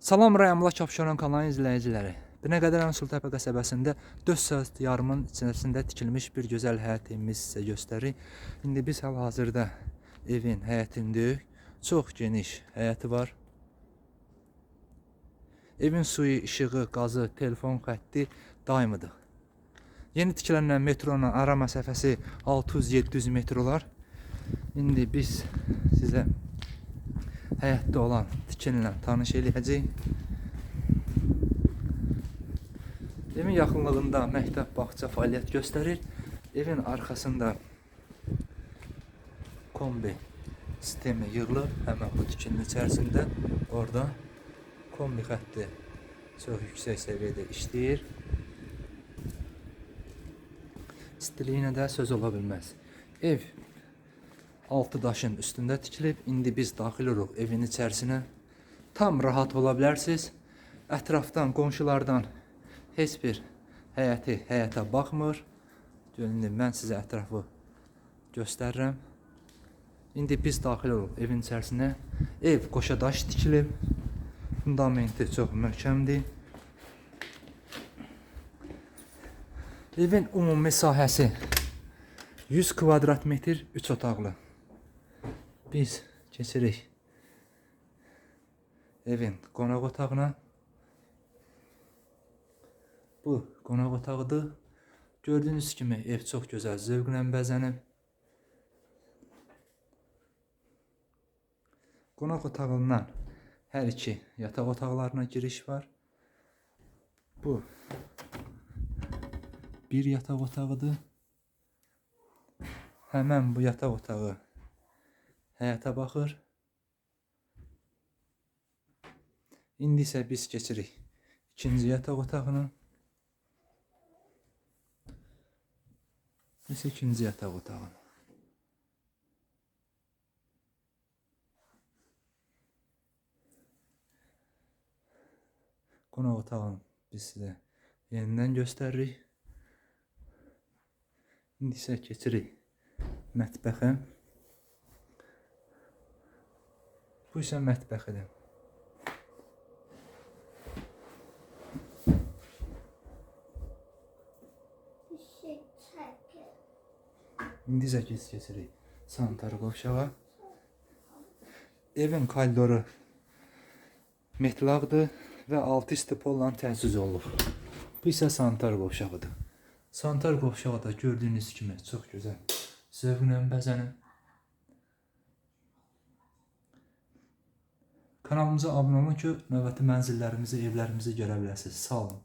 Salam Rəyamla Çapşoran kanalının izləyiciləri. Binəqədər Sultəpə qəsəbəsində 4 saat yarımın içərisində tikilmiş bir gözəl həyət evimiz sizə göstərir. İndi biz hal-hazırda evin həyətindəyik. Çox geniş həyəti var. Evin suyu, işığı, qazı, telefon xətti daimidir. Yeni tikilənən metronun ara məsafəsi 600-700 metr olar. İndi biz sizə həyətdə olan tikinlə tanış eləyəcəyik. Evin yaxınlığında məktəb, bağça fəaliyyət göstərir. Evin arxasında kombi sistemi yığılıb həmin bu tikinin içərisində. Orada kombi xətti çox yüksək səviyyədə işləyir. İstiliyinə də söz ola. Ev altı daşın üstündə tikilib. İndi biz daxil oluruq evin içərisinə. Tam rahat ola bilərsiniz. Ətrafdan, qonşulardan heç bir həyəti həyətə baxmır. Görün mən sizə ətrafı göstərirəm. İndi biz daxil oluruq evin içərisinə. Ev qoşa daş tikilib. Fundamenti çox möhkəmdir. Evin ümumi sahəsi 100 kvadrat metr 3 otaqlı. Biz keçirik evin qonaq otağına. Bu qonaq otağıdır. Gördüyünüz kimi ev çox gözəl zövqlə bəzənib. Qonaq otağından hər iki yataq otaqlarına giriş var. Bu bir yataq otağıdır. Həmən bu yataq otağı həyata baxır. İndi isə biz keçirik ikinci yataq otağına. Biz ikinci yataq otağına. Qonaq otağını biz sizə yenidən göstəririk. İndi isə keçirik mətbəxə. Bu isə mətbəxidir. İndi isə keç keçirik sanitar qovşağa. Evin koridoru metlaqdır və altı istipolla təchiz olunub. Bu isə sanitar qovşağıdır. Sanitar qovşağı da gördüyünüz kimi çox gözəl zövqlə bəzənib. Kanalımıza abunə olun ki, növbəti mənzillərimizi, evlərimizi görə biləsiniz. Sağ olun.